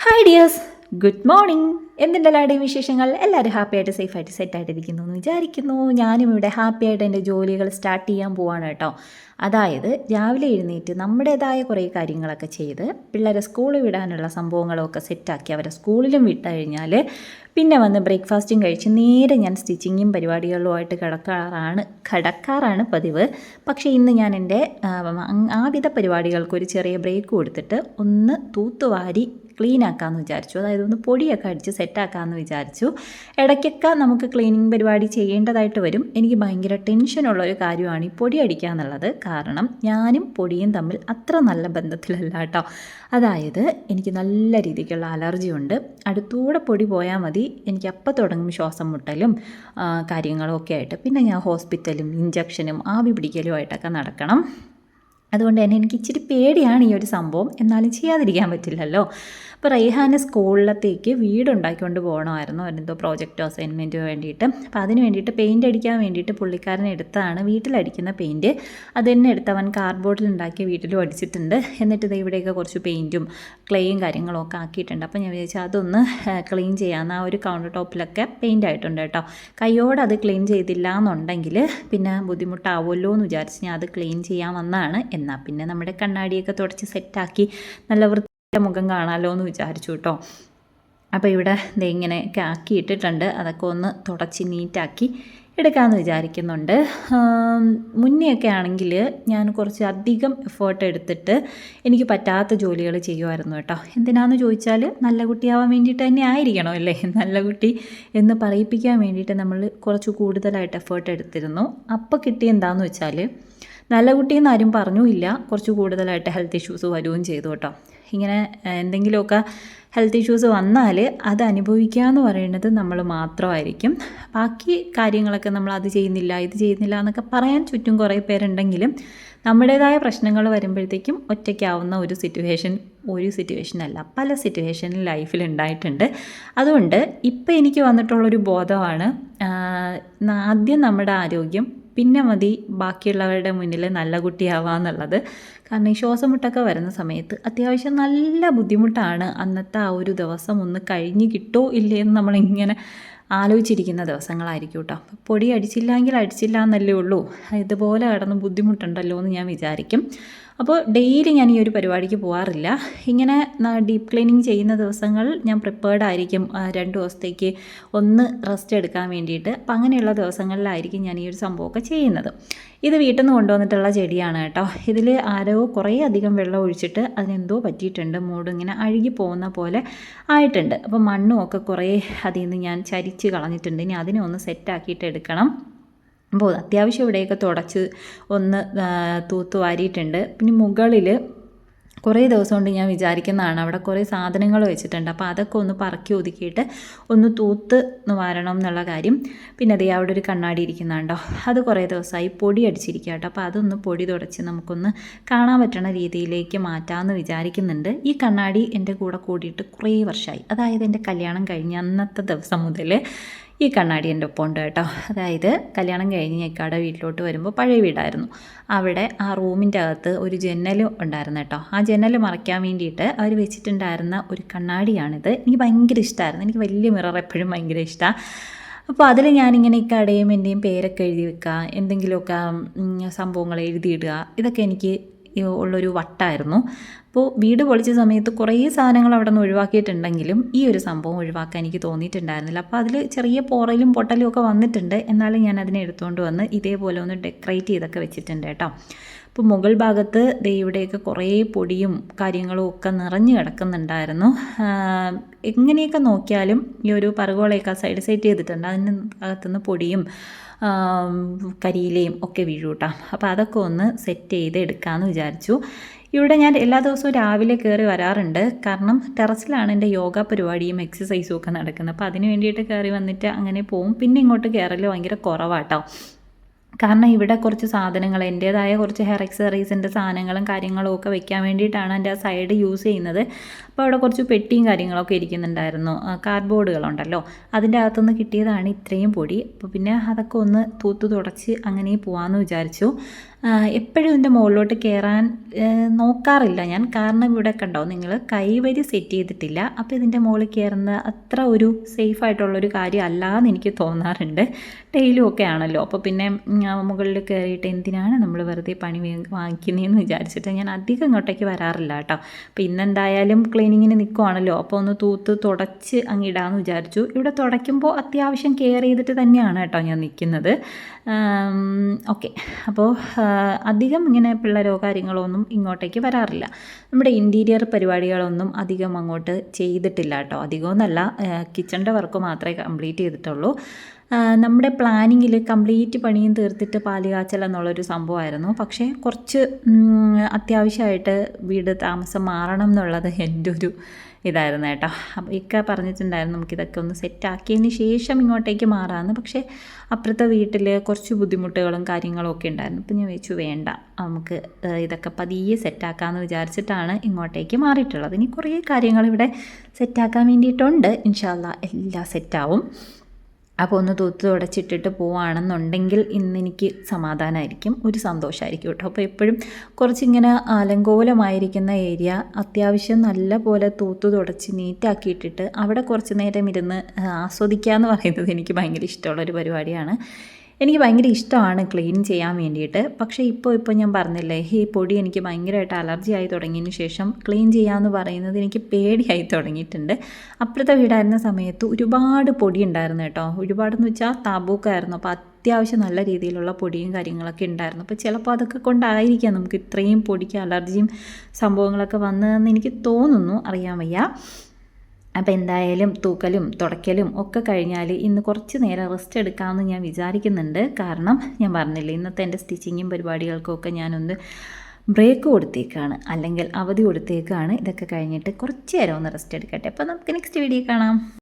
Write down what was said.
Hi dears good morning എന്തിന്റെ എല്ലാവരുടെയും വിശേഷങ്ങൾ? എല്ലാവരും ഹാപ്പി ആയിട്ട് സേഫ് ആയിട്ട് സെറ്റ് ആയിട്ടിരിക്കുന്നു എന്ന് വിചാരിക്കുന്നു. ഞാനും ഇവിടെ ഹാപ്പി ആയിട്ട് എന്റെ ജോലികൾ സ്റ്റാർട്ട് ചെയ്യാൻ പോവാണ് കേട്ടോ. അതായത് രാവിലെ എഴുന്നേറ്റ് നമ്മുടേതായ കുറേ കാര്യങ്ങളൊക്കെ ചെയ്ത് പിള്ളേരെ സ്കൂളിൽ വിടാനുള്ള സംഭവങ്ങളൊക്കെ സെറ്റാക്കി അവരെ സ്കൂളിലും വിട്ട് കഴിഞ്ഞാൽ പിന്നെ വന്ന് ബ്രേക്ക്ഫാസ്റ്റും കഴിച്ച് നേരെ ഞാൻ സ്റ്റിച്ചിങ്ങും പരിപാടികളുമായിട്ട് കിടക്കാറാണ് കിടക്കാറാണ് പതിവ്. പക്ഷേ ഇന്ന് ഞാൻ എന്റെ ആവിധ പരിപാടികൾക്ക് ഒരു ചെറിയ ബ്രേക്ക് കൊടുത്തിട്ട് ഒന്ന് തൂത്തുവാരി ക്ലീൻ ആക്കാമെന്ന് വിചാരിച്ചു. അതായത് ഒന്ന് പൊടിയൊക്കെ അടിച്ച് സെറ്റാക്കാമെന്ന് വിചാരിച്ചു. ഇടയ്ക്കൊക്കെ നമുക്ക് ക്ലീനിങ് പരിപാടി ചെയ്യേണ്ടതായിട്ട് വരും. എനിക്ക് ഭയങ്കര ടെൻഷനുള്ള ഒരു കാര്യമാണ് ഈ പൊടി അടിക്കുക എന്നുള്ളത് കാരണം ഞാനും പൊടിയും തമ്മിൽ അത്ര നല്ല ബന്ധത്തിലല്ല കേട്ടോ. അതായത് എനിക്ക് നല്ല രീതിക്കുള്ള അലർജി ഉണ്ട്. അടുത്തൂടെ പൊടി പോയാൽ മതി. എനിക്ക് അപ്പം തുടങ്ങും ശ്വാസം മുട്ടലും കാര്യങ്ങളും ഒക്കെ ആയിട്ട്. പിന്നെ ഞാൻ ഹോസ്പിറ്റലും ഇഞ്ചക്ഷനും ആവി പിടിക്കലുമായിട്ടൊക്കെ നടക്കണം. അതുകൊണ്ട് തന്നെ എനിക്ക് ഇച്ചിരി പേടിയാണ് ഈ ഒരു സംഭവം. എന്നാലും ചെയ്യാതിരിക്കാൻ പറ്റില്ലല്ലോ. അപ്പോൾ റൈഹാന് സ്കൂളിലത്തേക്ക് വീടുണ്ടാക്കിക്കൊണ്ട് പോകണമായിരുന്നു. എന്തോ പ്രോജക്റ്റ് അസൈൻമെന്റോ വേണ്ടിയിട്ട്. അപ്പോൾ അതിന് വേണ്ടിയിട്ട് പെയിന്റ് അടിക്കാൻ വേണ്ടിയിട്ട് പുള്ളിക്കാരൻ എടുത്തതാണ് വീട്ടിലടിക്കുന്ന പെയിന്റ് അത് തന്നെ എടുത്ത് അവൻ കാർഡ്ബോർഡിൽ വീട്ടിലും അടിച്ചിട്ടുണ്ട്. എന്നിട്ട് ഇത് ഇവിടെയൊക്കെ കുറച്ച് പെയിന്റും ക്ലേയും കാര്യങ്ങളും ഒക്കെ ആക്കിയിട്ടുണ്ട്. അപ്പോൾ ഞാൻ വിചാരിച്ചു അതൊന്ന് ക്ലീൻ ചെയ്യാമെന്ന് ആ ഒരു കൗണ്ടർ ടോപ്പിലൊക്കെ പെയിന്റ് ആയിട്ടുണ്ട് കേട്ടോ. കൈയോടെ അത് ക്ലീൻ ചെയ്തില്ല എന്നുണ്ടെങ്കിൽ പിന്നെ ബുദ്ധിമുട്ടാവുമല്ലോ എന്ന് വിചാരിച്ച് ഞാൻ അത് ക്ലീൻ ചെയ്യാൻ വന്നതാണ് എന്നാൽ പിന്നെ നമ്മുടെ കണ്ണാടിയൊക്കെ തുടച്ച് സെറ്റാക്കി നല്ല വൃത്തി മുഖം കാണാമല്ലോ എന്ന് വിചാരിച്ചു കേട്ടോ അപ്പോൾ ഇവിടെ ദേ ഇങ്ങനെ ആക്കി ഇട്ടിട്ടുണ്ട്. അതൊക്കെ ഒന്ന് തുടച്ച് നീറ്റാക്കി എടുക്കാമെന്ന് വിചാരിക്കുന്നുണ്ട്. മുന്നെയൊക്കെ ആണെങ്കിൽ ഞാൻ കുറച്ച് അധികം എഫേർട്ട് എടുത്തിട്ട് എനിക്ക് പറ്റാത്ത ജോലികൾ ചെയ്യുമായിരുന്നു കേട്ടോ. എന്തിനാന്ന് ചോദിച്ചാൽ നല്ല കുട്ടിയാവാൻ വേണ്ടിയിട്ട് തന്നെ ആയിരിക്കണം അല്ലേ? നല്ല കുട്ടി എന്ന് പറയിപ്പിക്കാൻ വേണ്ടിയിട്ട് നമ്മൾ കുറച്ച് കൂടുതലായിട്ട് എഫേർട്ട് എടുത്തിരുന്നു. അപ്പോൾ കിട്ടിയ എന്താണെന്ന് വെച്ചാൽ നല്ല കുട്ടിയെന്ന് ആരും പറഞ്ഞുമില്ല കുറച്ച് കൂടുതലായിട്ട് ഹെൽത്ത് ഇഷ്യൂസ് വരുകയും ചെയ്തു കേട്ടോ. ഇങ്ങനെ എന്തെങ്കിലുമൊക്കെ ഹെൽത്ത് ഇഷ്യൂസ് വന്നാൽ അത് അനുഭവിക്കുക എന്ന് പറയുന്നത് നമ്മൾ മാത്രമായിരിക്കും. ബാക്കി കാര്യങ്ങളൊക്കെ നമ്മൾ അത് ചെയ്യുന്നില്ല ഇത് ചെയ്യുന്നില്ല എന്നൊക്കെ പറയാൻ ചുറ്റും കുറേ പേരുണ്ടെങ്കിലും നമ്മുടേതായ പ്രശ്നങ്ങൾ വരുമ്പോഴത്തേക്കും ഒറ്റയ്ക്കാവുന്ന ഒരു സിറ്റുവേഷൻ ഒരു സിറ്റുവേഷൻ അല്ല പല സിറ്റുവേഷനും ലൈഫിൽ ഉണ്ടായിട്ടുണ്ട്. അതുകൊണ്ട് ഇപ്പോൾ എനിക്ക് വന്നിട്ടുള്ളൊരു ബോധമാണ് ആദ്യം നമ്മുടെ ആരോഗ്യം പിന്നെ മതി ബാക്കിയുള്ളവരുടെ മുന്നിൽ നല്ല കുട്ടിയാവുക എന്നുള്ളത്. കാരണം ഈ ശ്വാസമുട്ടൊക്കെ വരുന്ന സമയത്ത് അത്യാവശ്യം നല്ല ബുദ്ധിമുട്ടാണ് അന്നത്തെ ആ ഒരു ദിവസം ഒന്ന് കഴിഞ്ഞ് കിട്ടോ ഇല്ലേ എന്ന് നമ്മളിങ്ങനെ ആലോചിച്ചിരിക്കുന്ന ദിവസങ്ങളായിരിക്കും കേട്ടോ പൊടി അടിച്ചില്ലെങ്കിൽ അടിച്ചില്ല എന്നല്ലേ ഉള്ളൂ. ഇതുപോലെ കിടന്ന് ബുദ്ധിമുട്ടുണ്ടല്ലോ എന്ന് ഞാൻ വിചാരിക്കും. അപ്പോൾ ഡെയിലി ഞാൻ ഈ ഒരു പരിപാടിക്ക് പോകാറില്ല ഇങ്ങനെ ഡീപ്പ് ക്ലീനിങ് ചെയ്യുന്ന ദിവസങ്ങൾ ഞാൻ പ്രിപ്പേർഡ് ആയിരിക്കും. രണ്ട് ദിവസത്തേക്ക് ഒന്ന് റെസ്റ്റ് എടുക്കാൻ വേണ്ടിയിട്ട്. അപ്പം അങ്ങനെയുള്ള ദിവസങ്ങളിലായിരിക്കും ഞാൻ ഈ ഒരു സംഭവമൊക്കെ ചെയ്യുന്നത്. ഇത് വീട്ടിൽ നിന്ന് കൊണ്ടുവന്നിട്ടുള്ള ചെടിയാണ് കേട്ടോ. ഇതിൽ ആരോ കുറേ അധികം വെള്ളം ഒഴിച്ചിട്ട് അതിനെന്തോ പറ്റിയിട്ടുണ്ട്. മൂട് ഇങ്ങനെ അഴുകി പോകുന്ന പോലെ ആയിട്ടുണ്ട്. അപ്പോൾ മണ്ണും ഒക്കെ കുറേ അതിൽ നിന്ന് ഞാൻ ചരിച്ച് കളഞ്ഞിട്ടുണ്ട്. ഇനി അതിനെ ഒന്ന് സെറ്റാക്കിയിട്ട് എടുക്കണം. അപ്പോൾ അത്യാവശ്യം ഇവിടെയൊക്കെ തുടച്ച് ഒന്ന് തൂത്ത് വാരിയിട്ടുണ്ട്. പിന്നെ മുകളിൽ കുറേ ദിവസം കൊണ്ട് ഞാൻ വിചാരിക്കുന്നതാണ് അവിടെ കുറേ സാധനങ്ങൾ വെച്ചിട്ടുണ്ട്. അപ്പോൾ അതൊക്കെ ഒന്ന് പറക്കി ഒതുക്കിയിട്ട് ഒന്ന് തൂത്ത് വാരണം എന്നുള്ള കാര്യം. പിന്നെ അതേ അവിടെ ഒരു കണ്ണാടി ഇരിക്കുന്നുണ്ടോ അത് കുറേ ദിവസമായി പൊടി അടിച്ചിരിക്കുക കേട്ടോ. അപ്പോൾ അതൊന്ന് പൊടി തുടച്ച് നമുക്കൊന്ന് കാണാൻ പറ്റണ രീതിയിലേക്ക് മാറ്റാമെന്ന് വിചാരിക്കുന്നുണ്ട്. ഈ കണ്ണാടി എന്റെ കൂടെ കൂടിയിട്ട് കുറേ വർഷമായി. അതായത് എന്റെ കല്യാണം കഴിഞ്ഞ അന്നത്തെ ദിവസം മുതൽ ഈ കണ്ണാടി എന്റെ ഒപ്പം ഉണ്ട് കേട്ടോ. അതായത് കല്യാണം കഴിഞ്ഞ് ഞെക്കാടെ വീട്ടിലോട്ട് വരുമ്പോൾ പഴയ വീടായിരുന്നു. അവിടെ ആ റൂമിന്റെ അകത്ത് ഒരു ജനൽ ഉണ്ടായിരുന്നു കേട്ടോ. ആ ജനൽ മറയ്ക്കാൻ വേണ്ടിയിട്ട് അവർ വെച്ചിട്ടുണ്ടായിരുന്ന ഒരു കണ്ണാടിയാണിത്. എനിക്ക് ഭയങ്കര ഇഷ്ടമായിരുന്നു. എനിക്ക് വലിയ മിറർ എപ്പോഴും ഭയങ്കര ഇഷ്ടമാണ്. അപ്പോൾ അതിൽ ഞാനിങ്ങനെ ഈ കടയും എന്റെയും പേരൊക്കെ എഴുതി വെക്കുക എന്തെങ്കിലുമൊക്കെ സംഭവങ്ങൾ എഴുതിയിടുക ഇതൊക്കെ എനിക്ക് ഉള്ളൊരു വട്ടായിരുന്നു. അപ്പോൾ വീട് പൊളിച്ച സമയത്ത് കുറേ സാധനങ്ങൾ അവിടെ നിന്ന് ഒഴിവാക്കിയിട്ടുണ്ടെങ്കിലും ഈ ഒരു സംഭവം ഒഴിവാക്കാൻ എനിക്ക് തോന്നിയിട്ടുണ്ടായിരുന്നില്ല. അപ്പോൾ അതിൽ ചെറിയ പോറയിലും പൊട്ടലും ഒക്കെ വന്നിട്ടുണ്ട്. എന്നാലും ഞാൻ അതിനെ എടുത്തുകൊണ്ട് വന്ന് ഇതേപോലെ ഒന്ന് ഡെക്കറേറ്റ് ചെയ്തൊക്കെ വെച്ചിട്ടുണ്ട് കേട്ടോ. അപ്പോൾ മുകൾ ഭാഗത്ത് ഇവിടെയൊക്കെ കുറേ പൊടിയും കാര്യങ്ങളും ഒക്കെ നിറഞ്ഞു കിടക്കുന്നുണ്ടായിരുന്നു. എങ്ങനെയൊക്കെ നോക്കിയാലും ഈ ഒരു പറകോളയൊക്കെ സൈഡ് സെറ്റ് ചെയ്തിട്ടുണ്ട്. അതിന് അകത്തുനിന്ന് പൊടിയും കരിയിലയും ഒക്കെ വീഴൂട്ടാം. അപ്പോൾ അതൊക്കെ ഒന്ന് സെറ്റ് ചെയ്ത് എടുക്കാമെന്ന് വിചാരിച്ചു. ഇവിടെ ഞാൻ എല്ലാ ദിവസവും രാവിലെ കയറി വരാറുണ്ട്. കാരണം ടെറസിലാണ് എന്റെ യോഗ പരിപാടിയും എക്സസൈസും ഒക്കെ നടക്കുന്നത്. അപ്പോൾ അതിന് വേണ്ടിയിട്ട് കയറി വന്നിട്ട് അങ്ങനെ പോവും. പിന്നെ ഇങ്ങോട്ട് കയറൽ ഭയങ്കര കുറവാട്ടോ. കാരണം ഇവിടെ കുറച്ച് സാധനങ്ങൾ എന്റേതായ കുറച്ച് ഹെയർ എക്സസറീസിന്റെ സാധനങ്ങളും കാര്യങ്ങളും ഒക്കെ വെക്കാൻ വേണ്ടിയിട്ടാണ് എന്റെ ആ സൈഡ് യൂസ് ചെയ്യുന്നത്. അപ്പോൾ അവിടെ കുറച്ച് പെട്ടിയും കാര്യങ്ങളൊക്കെ ഇരിക്കുന്നുണ്ടായിരുന്നു. കാർഡ്ബോർഡുകളുണ്ടല്ലോ. അതിന്റെ അകത്തുനിന്ന് കിട്ടിയതാണ് ഇത്രയും പൊടി. അപ്പോൾ പിന്നെ അതൊക്കെ ഒന്ന് തൂത്ത് തുടച്ച് അങ്ങനെ പോകാമെന്ന് വിചാരിച്ചു. എപ്പോഴും എന്റെ മുകളിലോട്ട് കയറാൻ നോക്കാറില്ല. ഞാൻ കാരണം ഇവിടെ കണ്ടോ നിങ്ങൾ കൈവരി സെറ്റ് ചെയ്തിട്ടില്ല. അപ്പോൾ ഇതിന്റെ മുകളിൽ കയറുന്ന അത്ര ഒരു സേഫ് ആയിട്ടുള്ളൊരു കാര്യം അല്ലാന്ന് എനിക്ക് തോന്നാറുണ്ട്. ഡെയിലും ഒക്കെ ആണല്ലോ. അപ്പോൾ പിന്നെ മുകളിൽ കയറിയിട്ട് എന്തിനാണ് നമ്മൾ വെറുതെ പണി വാങ്ങിക്കുന്നതെന്ന് വിചാരിച്ചിട്ട് ഞാൻ അധികം ഇങ്ങോട്ടേക്ക് വരാറില്ല കേട്ടോ. അപ്പോൾ ഇന്നെന്തായാലും ക്ലീനിങ്ങിന് നിൽക്കുവാണല്ലോ അപ്പോൾ ഒന്ന് തൂത്ത് തുടച്ച് അങ്ങിടാമെന്ന് വിചാരിച്ചു. ഇവിടെ തുടയ്ക്കുമ്പോൾ അത്യാവശ്യം കെയർ ചെയ്തിട്ട് തന്നെയാണ് കേട്ടോ ഞാൻ നിൽക്കുന്നത്. ഓക്കെ അപ്പോൾ അധികം ഇങ്ങനെ പിള്ളേരോ കാര്യങ്ങളോ ഒന്നും ഇങ്ങോട്ടേക്ക് വരാറില്ല. നമ്മുടെ ഇന്റീരിയർ പരിപാടികളൊന്നും അധികം അങ്ങോട്ട് ചെയ്തിട്ടില്ല കേട്ടോ. അധികമൊന്നല്ല. കിച്ചണിന്റെ വർക്ക് മാത്രമേ കംപ്ലീറ്റ് ചെയ്തിട്ടുള്ളൂ. നമ്മുടെ പ്ലാനിങ്ങിൽ കംപ്ലീറ്റ് പണിയും തീർത്തിട്ട് പാൽ കാച്ചൽ എന്നുള്ളൊരു സംഭവമായിരുന്നു. പക്ഷേ കുറച്ച് അത്യാവശ്യമായിട്ട് വീട് താമസം മാറണം എന്നുള്ളത് എന്റെ ഒരു ഇതായിരുന്നു കേട്ടോ. അപ്പോൾ ഇക്ക പറഞ്ഞിട്ടുണ്ടായിരുന്നു നമുക്കിതൊക്കെ ഒന്ന് സെറ്റാക്കിയതിന് ശേഷം ഇങ്ങോട്ടേക്ക് മാറാമെന്ന് പക്ഷേ അപ്പുറത്തെ വീട്ടിൽ കുറച്ച് ബുദ്ധിമുട്ടുകളും കാര്യങ്ങളും ഒക്കെ ഉണ്ടായിരുന്നു. അപ്പോൾ ഞാൻ വെച്ചു വേണ്ട നമുക്ക് ഇതൊക്കെ പതിയെ സെറ്റാക്കാമെന്ന് വിചാരിച്ചിട്ടാണ് ഇങ്ങോട്ടേക്ക് മാറിയിട്ടുള്ളത്. ഇനി കുറേ കാര്യങ്ങൾ ഇവിടെ സെറ്റാക്കാൻ വേണ്ടിയിട്ടുണ്ട്. ഇൻഷാല്ല എല്ലാം സെറ്റാവും അപ്പോൾ ഒന്ന് തൂത്ത് തുടച്ചിട്ടിട്ട് പോവുകയാണെന്നുണ്ടെങ്കിൽ ഇന്ന് എനിക്ക് സമാധാനമായിരിക്കും ഒരു സന്തോഷമായിരിക്കും കേട്ടോ. അപ്പോൾ എപ്പോഴും കുറച്ചിങ്ങനെ അലങ്കോലമായിരിക്കുന്ന ഏരിയ അത്യാവശ്യം നല്ല പോലെ തൂത്ത് തുടച്ച് നീറ്റാക്കിയിട്ടിട്ട് അവിടെ കുറച്ച് നേരം ഇരുന്ന് ആസ്വദിക്കുക എന്ന് പറയുന്നത് എനിക്ക് ഭയങ്കര ഇഷ്ടമുള്ളൊരു പരിപാടിയാണ്. എനിക്ക് ഭയങ്കര ഇഷ്ടമാണ് ക്ലീൻ ചെയ്യാൻ വേണ്ടിയിട്ട്. പക്ഷേ ഇപ്പോൾ ഇപ്പോൾ ഞാൻ പറഞ്ഞില്ലേ ഈ പൊടി എനിക്ക് ഭയങ്കരമായിട്ട് അലർജി ആയി തുടങ്ങിയതിന് ശേഷം ക്ലീൻ ചെയ്യാമെന്ന് പറയുന്നത് എനിക്ക് പേടിയായി തുടങ്ങിയിട്ടുണ്ട്. അപ്പുറത്തെ വീടായിരുന്ന സമയത്ത് ഒരുപാട് പൊടി ഉണ്ടായിരുന്നു കേട്ടോ. ഒരുപാടെന്ന് വെച്ചാൽ താബൂക്കായിരുന്നു. അപ്പോൾ അത്യാവശ്യം നല്ല രീതിയിലുള്ള പൊടിയും കാര്യങ്ങളൊക്കെ ഉണ്ടായിരുന്നു. അപ്പോൾ ചിലപ്പോൾ അതൊക്കെ കൊണ്ടായിരിക്കാം നമുക്ക് ഇത്രയും പൊടിക്ക് അലർജിയും സംഭവങ്ങളൊക്കെ വന്നതെന്ന് എനിക്ക് തോന്നുന്നു. അറിയാൻ വയ്യ. അപ്പോൾ എന്തായാലും തൂക്കലും തുടയ്ക്കലും ഒക്കെ കഴിഞ്ഞാൽ ഇന്ന് കുറച്ച് നേരം റെസ്റ്റ് എടുക്കാമെന്ന് ഞാൻ വിചാരിക്കുന്നുണ്ട്. കാരണം ഞാൻ പറഞ്ഞില്ലേ ഇന്നത്തെ എന്റെ സ്റ്റിച്ചിങ്ങും പരിപാടികൾക്കൊക്കെ ഞാനൊന്ന് ബ്രേക്ക് കൊടുത്തേക്കാണ്. അല്ലെങ്കിൽ അവധി കൊടുത്തേക്കാണ്. ഇതൊക്കെ കഴിഞ്ഞിട്ട് കുറച്ച് നേരം ഒന്ന് റെസ്റ്റ് എടുക്കട്ടെ. അപ്പോൾ നമുക്ക് നെക്സ്റ്റ് വീഡിയോ കാണാം.